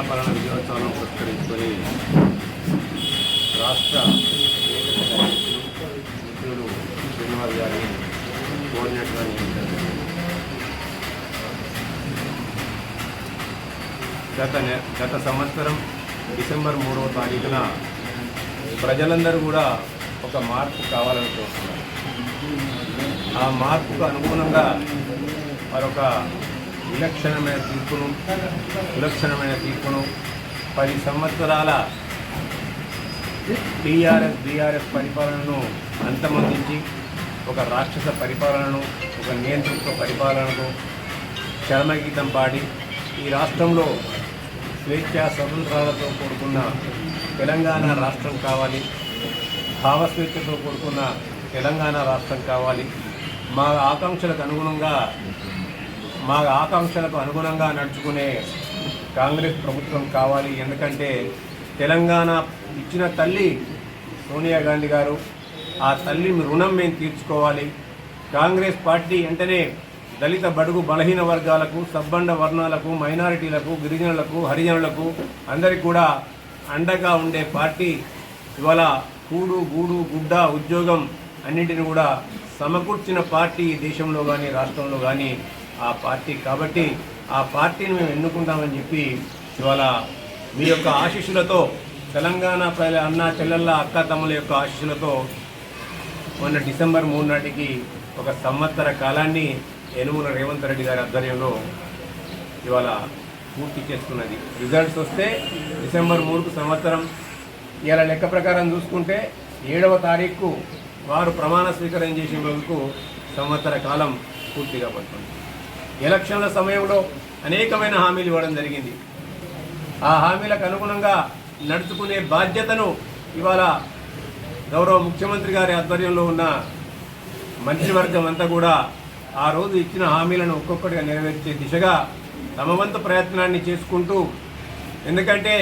ప్రజాపాలన విజయోత్సవాలను పురస్కరించుకొని రాష్ట్ర ఏకైక మిత్రులు శ్రీనివాస్ గారిని కోఆర్డినేటర్గా నియమించారు గత గత సంవత్సరం డిసెంబర్ మూడవ తారీఖున ప్రజలందరూ కూడా ఒక మార్పు కావాలని కోరుతున్నారు ఆ మార్పుకు అనుగుణంగా మరొక విలక్షణమైన తీర్పును విలక్షణమైన తీర్పును పది సంవత్సరాల టీఆర్ఎస్ బీఆర్ఎస్ పరిపాలనను అంతమొందించి ఒక రాక్షస పరిపాలనను ఒక నియంత్రిత పరిపాలనకు చరమగీతం పాడి ఈ రాష్ట్రంలో స్వేచ్ఛ స్వతంత్రాలతో కూడుకున్న తెలంగాణ రాష్ట్రం కావాలి భావస్వేచ్ఛతో కూడుకున్న తెలంగాణ రాష్ట్రం కావాలి. మా ఆకాంక్షలకు అనుగుణంగా మా ఆకాంక్షలకు అనుగుణంగా నడుచుకునే కాంగ్రెస్ ప్రభుత్వం కావాలి. ఎందుకంటే తెలంగాణ ఇచ్చిన తల్లి సోనియా గాంధీ గారు ఆ తల్లి రుణం మేము తీర్చుకోవాలి. కాంగ్రెస్ పార్టీ అంటేనే దళిత బడుగు బలహీన వర్గాలకు సబ్బండ వర్ణాలకు మైనారిటీలకు గిరిజనులకు హరిజనులకు అందరికీ కూడా అండగా ఉండే పార్టీ ఇవాళ కూడు గూడు గుడ్డ ఉద్యోగం అన్నింటిని కూడా సమకూర్చిన పార్టీ దేశంలో కానీ రాష్ట్రంలో కానీ ఆ పార్టీ. కాబట్టి ఆ పార్టీని మేము ఎన్నుకుంటామని చెప్పి ఇవాళ మీ యొక్క ఆశీస్సులతో తెలంగాణ ప్రజల అన్న చెల్లెళ్ళ అక్క తమ్ముల యొక్క ఆశీస్సులతో మొన్న డిసెంబర్ మూడు నాటికి ఒక సంవత్సర కాలాన్ని యనుమూల రేవంత్ రెడ్డి గారి ఆధ్వర్యంలో ఇవాళ పూర్తి చేసుకున్నది. రిజల్ట్స్ వస్తే డిసెంబర్ మూడుకు సంవత్సరం. ఇలా లెక్క ప్రకారం చూసుకుంటే ఏడవ తారీఖు వారు ప్రమాణ స్వీకారం చేసే రోజుకు సంవత్సర కాలం పూర్తిగా పడుతుంది. ఎలక్షన్ల సమయంలో అనేకమైన హామీలు ఇవ్వడం జరిగింది. ఆ హామీలకు అనుగుణంగా నడుచుకునే బాధ్యతను ఇవాళ గౌరవ ముఖ్యమంత్రి గారి ఆధ్వర్యంలో ఉన్న మంత్రివర్గం అంతా కూడా ఆ రోజు ఇచ్చిన హామీలను ఒక్కొక్కటిగా నెరవేర్చే దిశగా తమవంత ప్రయత్నాన్ని చేసుకుంటూ ఎందుకంటే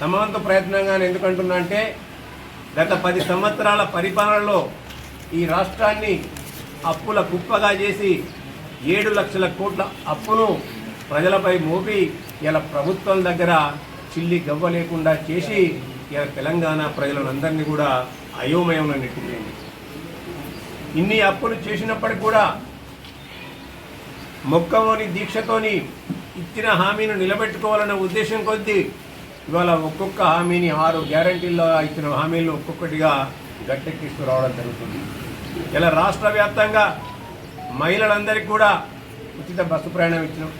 తమవంత ప్రయత్నంగానే ప్రయత్నంగా ఎందుకంటున్నా అంటే గత పది సంవత్సరాల పరిపాలనలో ఈ రాష్ట్రాన్ని అప్పుల కుప్పగా చేసి ఏడు లక్షల కోట్ల అప్పును ప్రజలపై మోపి ఇలా ప్రభుత్వం దగ్గర చిల్లి గవ్వ లేకుండా చేసి ఇలా తెలంగాణ ప్రజలందరినీ కూడా అయోమయంలో నెట్టిపోయింది ఇన్ని అప్పులు చేసినప్పటికి కూడా మొక్కవోని దీక్షతోని ఇచ్చిన హామీని నిలబెట్టుకోవాలన్న ఉద్దేశం కొద్దీ ఇవాళ ఒక్కొక్క హామీని ఆరు గ్యారంటీల్లో ఇచ్చిన హామీలను ఒక్కొక్కటిగా గట్టెక్కిస్తూ రావడం జరుగుతుంది. ఇలా రాష్ట్ర వ్యాప్తంగా మహిళలందరికీ కూడా ఉచిత బస్సు ప్రయాణం ఇచ్చినాం.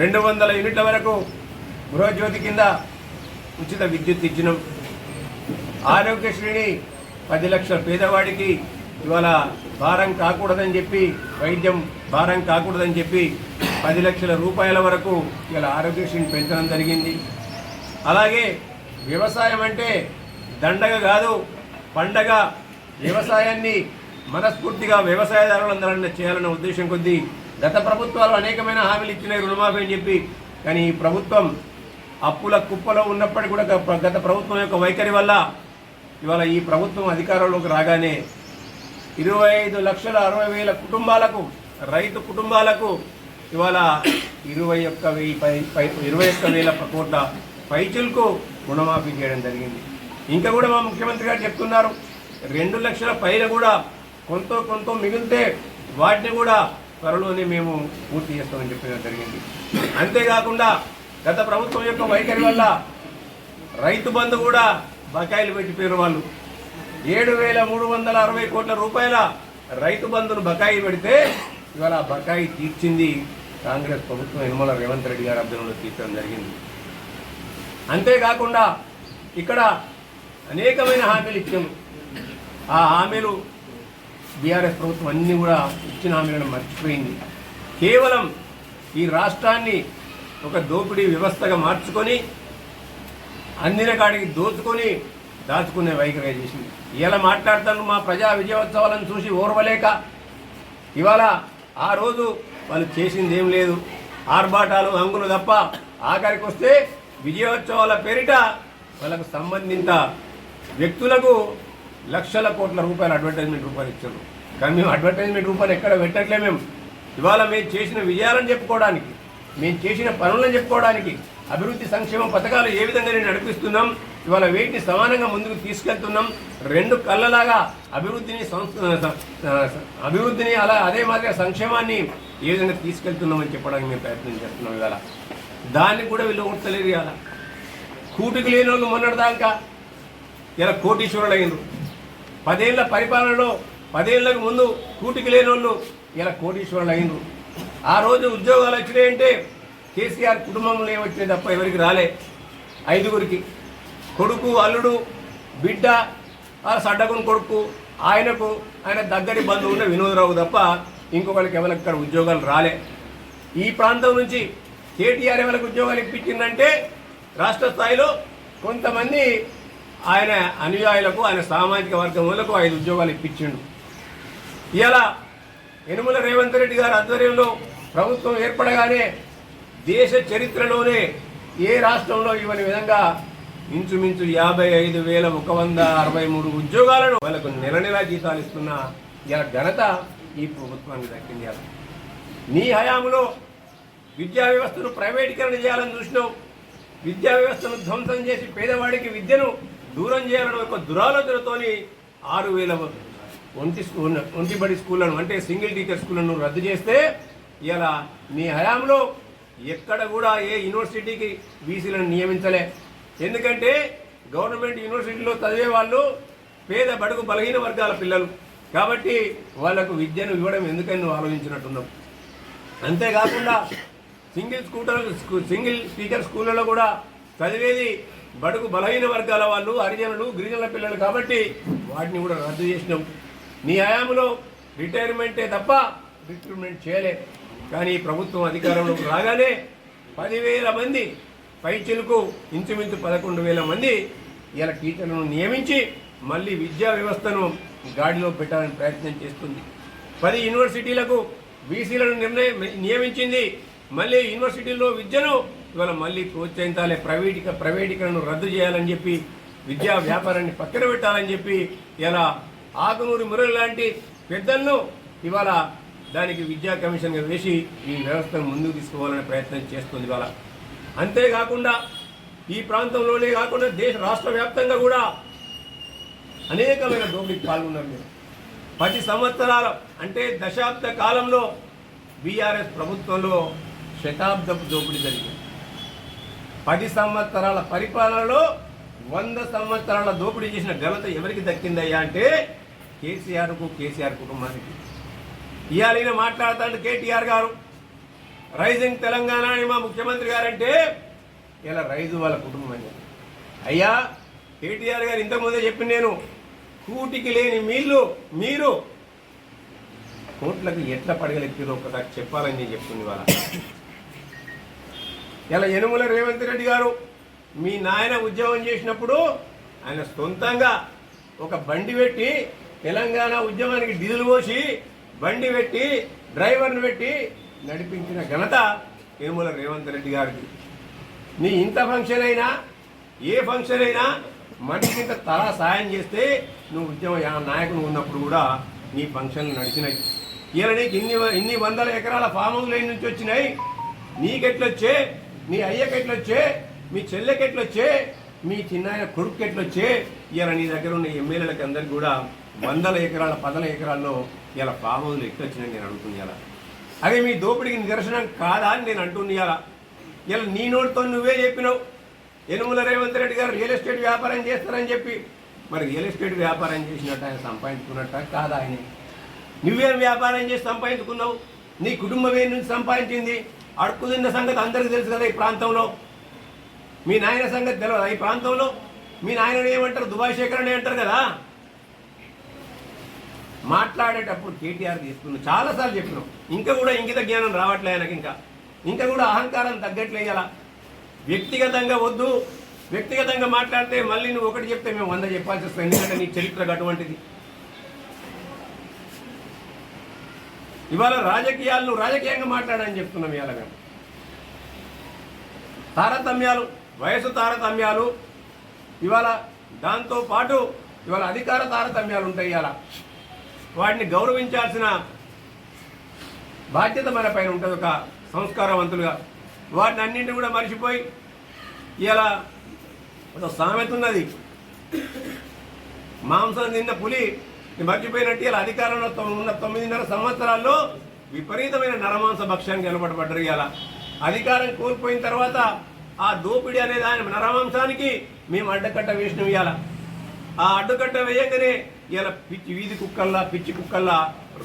రెండు వందల యూనిట్ల వరకు గృహజ్యోతి కింద ఉచిత విద్యుత్ ఇచ్చినాం. ఆరోగ్యశ్రీని పది లక్షల పేదవాడికి ఇవాళ భారం కాకూడదని చెప్పి వైద్యం భారం కాకూడదని చెప్పి పది లక్షల రూపాయల వరకు ఇవాళ ఆరోగ్యశ్రీని పెంచడం జరిగింది. అలాగే వ్యవసాయం అంటే దండగ కాదు పండగ వ్యవసాయాన్ని మనస్ఫూర్తిగా వ్యవసాయదారులందరూ చేయాలన్న ఉద్దేశం కొద్దీ గత ప్రభుత్వాలు అనేకమైన హామీలు ఇచ్చినాయి రుణమాఫీ అని చెప్పి. కానీ ఈ ప్రభుత్వం అప్పుల కుప్పలో ఉన్నప్పటికీ కూడా గ- గత ప్రభుత్వం యొక్క వైఖరి వల్ల ఇవాళ ఈ ప్రభుత్వం అధికారంలోకి రాగానే ఇరవై ఐదు లక్షల అరవై వేల కుటుంబాలకు రైతు కుటుంబాలకు ఇవాళ ఇరవై ఒక్క వెయ్యి పై పై ఇరవై ఒక్క వేల కోట్ల పైచులకు రుణమాఫీ చేయడం జరిగింది. ఇంకా కూడా మా ముఖ్యమంత్రి గారు చెప్తున్నారు రెండు లక్షల పైన కూడా కొంత కొంత మిగిలితే వాటిని కూడా త్వరలోనే మేము పూర్తి చేస్తామని చెప్పడం జరిగింది. అంతేకాకుండా గత ప్రభుత్వం యొక్క వైఖరి వల్ల రైతు బంధు కూడా బకాయిలు పెట్టిపోయిన వాళ్ళు. ఏడు వేల మూడు వందల అరవై కోట్ల రూపాయల రైతు బంధును బకాయి పెడితే ఇవాళ బకాయి తీర్చింది కాంగ్రెస్ ప్రభుత్వం యనమల రేవంత్ రెడ్డి గారి అభ్యర్థంలో తీర్చడం జరిగింది. అంతేకాకుండా ఇక్కడ అనేకమైన హామీలు ఇచ్చాము. ఆ హామీలు బీఆర్ఎస్ ప్రభుత్వం అన్నీ కూడా ఇచ్చిన హామీలను మర్చిపోయింది. కేవలం ఈ రాష్ట్రాన్ని ఒక దోపిడీ వ్యవస్థగా మార్చుకొని అందిన కాడికి దోచుకొని దాచుకునే వైఖరిగా చేసింది. ఇలా మాట్లాడతాను మా ప్రజా విజయోత్సవాలను చూసి ఓర్వలేక ఇవాళ ఆ రోజు వాళ్ళు చేసింది ఏం లేదు. ఆర్భాటాలు హంగులు తప్ప ఆఖరికి వస్తే విజయోత్సవాల పేరిట వాళ్ళకు సంబంధిత వ్యక్తులకు లక్షల కోట్ల రూపాయలు అడ్వర్టైజ్మెంట్ రూపాయలు ఇచ్చారు. కానీ మేము అడ్వర్టైజ్మెంట్ రూపాయలు ఎక్కడ పెట్టట్లే మేము. ఇవాళ మేము చేసిన విజయాలను చెప్పుకోవడానికి మేము చేసిన పనులను చెప్పుకోవడానికి అభివృద్ధి సంక్షేమ పథకాలు ఏ విధంగా నేను నడిపిస్తున్నాం ఇవాళ వేటిని సమానంగా ముందుకు తీసుకెళ్తున్నాం రెండు కళ్ళలాగా అభివృద్ధిని అభివృద్ధిని అలా అదే మాదిరిగా సంక్షేమాన్ని ఏ విధంగా తీసుకెళ్తున్నామని చెప్పడానికి మేము ప్రయత్నం చేస్తున్నాం ఇవాళ. దాన్ని కూడా వీళ్ళు ఓడ్చలేరు ఇవాళ. కూటికి లేని వాళ్ళు మొన్నటిదాకా ఇలా కోటీశ్వరులు అయినరు పదేళ్ళ పరిపాలనలో పదేళ్ళకు ముందు కూటికి లేని వాళ్ళు ఇలా కోటీశ్వరులు అయినరు. ఆ రోజు ఉద్యోగాలు వచ్చినాయంటే కేసీఆర్ కుటుంబంలో వచ్చినాయి తప్ప ఎవరికి రాలే. ఐదుగురికి. కొడుకు అల్లుడు బిడ్డ ఆ సడ్డకుని కొడుకు ఆయనకు ఆయన దగ్గరి బంధువు ఉన్న వినోదరావు తప్ప ఇంకొకరికి ఎవరికి ఇక్కడ ఉద్యోగాలు రాలే. ఈ ప్రాంతం నుంచి కేటీఆర్ ఎవరికి ఉద్యోగాలు ఇప్పించిందంటే రాష్ట్ర స్థాయిలో కొంతమంది ఆయన అనుయాయులకు ఆయన సామాజిక వర్గములకు ఐదు ఉద్యోగాలు ఇప్పించిండు. ఇలా యనుమల రేవంత్ రెడ్డి గారి ఆధ్వర్యంలో ప్రభుత్వం ఏర్పడగానే దేశ చరిత్రలోనే ఏ రాష్ట్రంలో ఇవ్వని విధంగా ఇంచుమించు యాభై ఐదు వేల ఒక వంద అరవై మూడు ఉద్యోగాలను వాళ్ళకు నెల నెలా జీతాలు ఇస్తున్న ఇలా ఘనత ఈ ప్రభుత్వానికి దక్కింది అలా నీ హయాంలో విద్యా వ్యవస్థను ప్రైవేటీకరణ చేయాలని చూసినావు. విద్యా వ్యవస్థను ధ్వంసం చేసి పేదవాడికి విద్యను దూరం చేయాలని ఒక దురాలోచనతోని ఆరు వేల ఒంటి స్కూల్ ఒంటిబడి స్కూళ్ళను అంటే సింగిల్ టీచర్ స్కూళ్ళను రద్దు చేస్తే ఇలా మీ హయాంలో ఎక్కడ కూడా ఏ యూనివర్సిటీకి బీసీలను నియమించలే. ఎందుకంటే గవర్నమెంట్ యూనివర్సిటీలో చదివే వాళ్ళు పేద బడుగు బలహీన వర్గాల పిల్లలు. కాబట్టి వాళ్ళకు విద్యను ఇవ్వడం ఎందుకని నువ్వు ఆలోచించినట్టున్నావు? అంతేకాకుండా సింగిల్ స్కూటర్ సింగిల్ టీచర్ స్కూళ్ళలో కూడా చదివేది బడుగు బలహీన వర్గాల వాళ్ళు హరిజనులు గిరిజనుల పిల్లలు కాబట్టి వాటిని కూడా రద్దు చేసినాం. నీ హయాంలో రిటైర్మెంటే తప్ప రిక్రూట్మెంట్ చేయలే. కానీ ప్రభుత్వం అధికారంలోకి రాగానే పదివేల మంది పైచిలకు ఇంచుమించు పదకొండు వేల మంది ఇలా టీచర్లను నియమించి మళ్ళీ విద్యా వ్యవస్థను గాడిలో పెట్టాలని ప్రయత్నం చేస్తుంది. పది యూనివర్సిటీలకు బీసీలను నిర్ణయం నియమించింది. మళ్ళీ యూనివర్సిటీల్లో విద్యను ఇవాళ మళ్ళీ ప్రోత్సహించాలి ప్రైవేటిక ప్రైవేటీకరణను రద్దు చేయాలని చెప్పి విద్యా వ్యాపారాన్ని పక్కన పెట్టాలని చెప్పి ఇలా ఆకునూరి మురళి లాంటి పెద్దలను ఇవాళ దానికి విద్యా కమిషన్గా వేసి ఈ వ్యవస్థను ముందుకు తీసుకోవాలనే ప్రయత్నం చేస్తుంది ఇవాళ. అంతేకాకుండా ఈ ప్రాంతంలోనే కాకుండా దేశ రాష్ట్ర వ్యాప్తంగా కూడా అనేకమైన దోపిడీకి పాల్గొన్నారు మీరు. పది సంవత్సరాల అంటే దశాబ్ద కాలంలో బీఆర్ఎస్ ప్రభుత్వంలో శతాబ్దపు దోపిడీ జరిగింది. పది సంవత్సరాల పరిపాలనలో వంద సంవత్సరాల దోపిడీ చేసిన ఘనత ఎవరికి దక్కిందయ్యా అంటే కేసీఆర్కు కేసీఆర్ కుటుంబానికి. ఇవాళ ఈయన మాట్లాడుతాడు కేటీఆర్ గారు. రైజింగ్ తెలంగాణ అని మా ముఖ్యమంత్రి గారంటే ఇలా రైజు వాళ్ళ కుటుంబం అని. అయ్యా కేటీఆర్ గారు ఇంతకుముందే చెప్పి నేను కూటికి లేని మీళ్ళు మీరు కోట్లకు ఎట్లా పడగలెక్కిరో ఒకసారి చెప్పాలని నేను చెప్తుంది వాళ్ళ ఇలా యనుమల రేవంత్ రెడ్డి గారు మీ నాయన ఉద్యమం చేసినప్పుడు ఆయన సొంతంగా ఒక బండి పెట్టి తెలంగాణ ఉద్యమానికి డీజిల్ పోసి బండి పెట్టి డ్రైవర్ని పెట్టి నడిపించిన ఘనత యనుమల రేవంత్ రెడ్డి గారికి నీ ఇంత ఫంక్షన్ అయినా ఏ ఫంక్షన్ అయినా మనిషికి ఇంత తలా సాయం చేస్తే నువ్వు ఉద్యమ నాయకుడు ఉన్నప్పుడు కూడా నీ ఫంక్షన్లు నడిచినాయి. ఇలా నీకు ఇన్ని ఇన్ని వందల ఎకరాల ఫామ్ హౌస్ లైన్ నుంచి వచ్చినాయి. నీకెట్లొచ్చే? నీ అయ్యకెట్లొచ్చే మీ చెల్లెకెట్లొచ్చే మీ చిన్నాయన కొడుకు ఎట్లొచ్చే ఇలా నీ దగ్గర ఉన్న ఎమ్మెల్యేలకి అందరికి కూడా వందల ఎకరాల పదల ఎకరాల్లో ఇలా ఫామ్ హౌస్లు ఎట్లొచ్చినాయి నేను అడుగుతున్నా అవి మీ దోపిడికి నిదర్శనం కాదా అని నేను అంటున్నా ఇలా నీ నోటితో నువ్వే చెప్పినావు. యనుమల రేవంత్ రెడ్డి గారు రియల్ ఎస్టేట్ వ్యాపారం చేస్తారని చెప్పి. మరి రియల్ ఎస్టేట్ వ్యాపారం చేసినట్టు ఆయన సంపాదించుకున్నట్ట కాదా ఆయన? నువ్వేం వ్యాపారం చేసి సంపాదించుకున్నావు? నీ కుటుంబం ఏం నుంచి సంపాదించింది? అడుక్కు తిన్న సంగతి అందరికీ తెలుసు కదా ఈ ప్రాంతంలో. మీ నాయన సంగతి తెలియదు ఈ ప్రాంతంలో మీ నాయన ఏమంటారు? దుబాయ్ శేఖర్ అని అంటారు కదా? మాట్లాడేటప్పుడు కేటీఆర్ తీసుకున్నాం చాలాసార్లు చెప్పినాం. ఇంకా కూడా ఇంకిత జ్ఞానం రావట్లే ఆయనకి ఇంకా. ఇంకా కూడా అహంకారం తగ్గట్లే ఇలా వ్యక్తిగతంగా వద్దు. వ్యక్తిగతంగా మాట్లాడితే మళ్ళీ నువ్వు ఒకటి చెప్తే మేము వంద చెప్పాల్సి వస్తుంది. ఎందుకంటే నీ చరిత్రకు అటువంటిది. ఇవాళ రాజకీయాలు రాజకీయంగా మాట్లాడని చెప్తున్నాం ఇవాళ మేము. తారతమ్యాలు వయసు తారతమ్యాలు ఇవాళ దాంతో పాటు ఇవాళ అధికార తారతమ్యాలు ఉంటాయి ఇవాళ. వాటిని గౌరవించాల్సిన బాధ్యత మన పైన ఉంటుంది ఒక సంస్కారవంతులుగా. వాటిని అన్నింటిని కూడా మర్చిపోయి ఇలా ఒక సామెత ఉన్నది. మాంసం తిన్న పులి మర్చిపోయినట్టు ఇలా అధికారంలో ఉన్న తొమ్మిదిన్నర సంవత్సరాల్లో విపరీతమైన నరమాంస భక్ష్యానికి నిలబడబడ్డారు ఇలా అధికారం కోల్పోయిన తర్వాత ఆ దోపిడీ అనే దాని నరమాంసానికి మేము అడ్డకట్ట వేసినాం ఇవాళ ఆ అడ్డుకట్ట వేయగానే ఇలా పిచ్చి వీధి కుక్కల్లా పిచ్చి కుక్కల్లా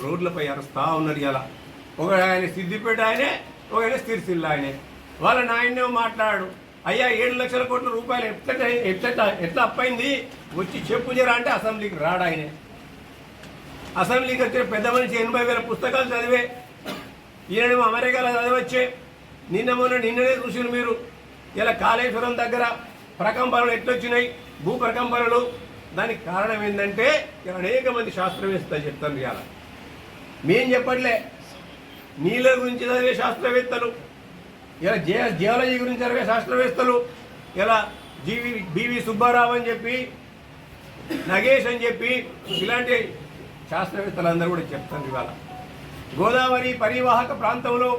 రోడ్లపై అరుస్తా ఉన్నారు ఇలా ఒక ఆయన సిద్దిపేట ఆయనే ఒక ఆయన సిరిసిల్ల ఆయనే. వాళ్ళ నాయన్నే మాట్లాడు. అయ్యా ఏడు లక్షల కోట్ల రూపాయలు ఎట్లా ఎట్లా ఎట్లా అప్పైంది? వచ్చి చెప్పు జరా అంటే అసెంబ్లీకి రాడు ఆయనే. అసెంబ్లీకి వచ్చిన పెద్ద మనిషి ఎనభై వేల పుస్తకాలు చదివే ఈయనేమో అమెరికాలో చదివచ్చే నిన్న మొన్న నిన్ననే చూసిన మీరు. ఇలా కాళేశ్వరం దగ్గర ప్రకంపనలు ఎట్లొచ్చినాయి భూ ప్రకంపనలు. దానికి కారణం ఏంటంటే అనేక మంది శాస్త్రవేత్తలు చెప్తారు ఇవాళ. మేం చెప్పట్లే నీళ్ళ గురించి చదివే శాస్త్రవేత్తలు ఇలా జే జియాలజీ గురించి చదివే శాస్త్రవేత్తలు ఇలా జీవి బివి సుబ్బారావు అని చెప్పి నగేష్ అని చెప్పి ఇలాంటి శాస్త్రవేత్తలందరూ కూడా చెప్తారు ఇవాళ. గోదావరి పరివాహక ప్రాంతంలో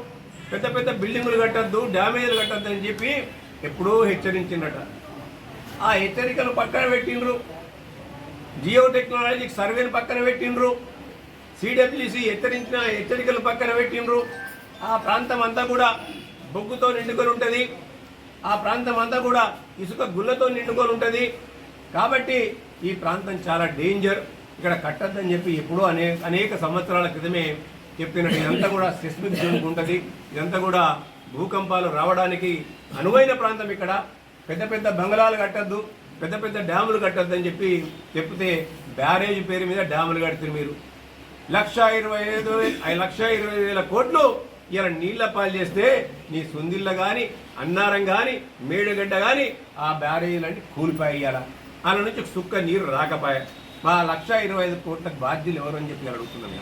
పెద్ద పెద్ద బిల్డింగులు కట్టద్దు డ్యామేజ్లు కట్టద్దు అని చెప్పి ఎప్పుడూ హెచ్చరించినట ఆ హెచ్చరికలు పక్కన పెట్టిండ్రు. జియో టెక్నాలజీ సర్వేని పక్కన పెట్టిండ్రు. సిడబ్ల్యూసి హెచ్చరించిన హెచ్చరికలు పక్కన పెట్టిండ్రు. ఆ ప్రాంతం అంతా కూడా బొగ్గుతో నిండుకొని ఉంటుంది. ఆ ప్రాంతం అంతా కూడా ఇసుక గుళ్ళతో నిండుకొని ఉంటుంది. కాబట్టి ఈ ప్రాంతం చాలా డేంజర్. ఇక్కడ కట్టద్దని చెప్పి ఎప్పుడో అనే అనేక సంవత్సరాల క్రితమే చెప్పినట్టు ఇదంతా కూడా సెస్మిక్ జోన్ ఉంటుంది. ఇదంతా కూడా భూకంపాలు రావడానికి అనువైన ప్రాంతం ఇక్కడ. పెద్ద పెద్ద బంగళాలు కట్టద్దు పెద్ద పెద్ద డ్యాములు కట్టద్దు అని చెప్పి చెప్తే బ్యారేజ్ పేరు మీద డ్యాములు కడతారు మీరు. లక్ష ఇరవై ఐదు లక్ష ఇరవై వేల కోట్లు ఇలా నీళ్ళ పాలు చేస్తే నీ సుందిళ్ళ కానీ అన్నారం కానీ మేడగడ్డ కానీ ఆ బ్యారేజీలన్నీ కూలిపోయాల అలా నుంచి సుక్క నీరు రాకపోయా. మా లక్ష ఇరవై ఐదు కోట్లకు బాధ్యులు ఎవరు అని చెప్పి అడుగుతున్నాను.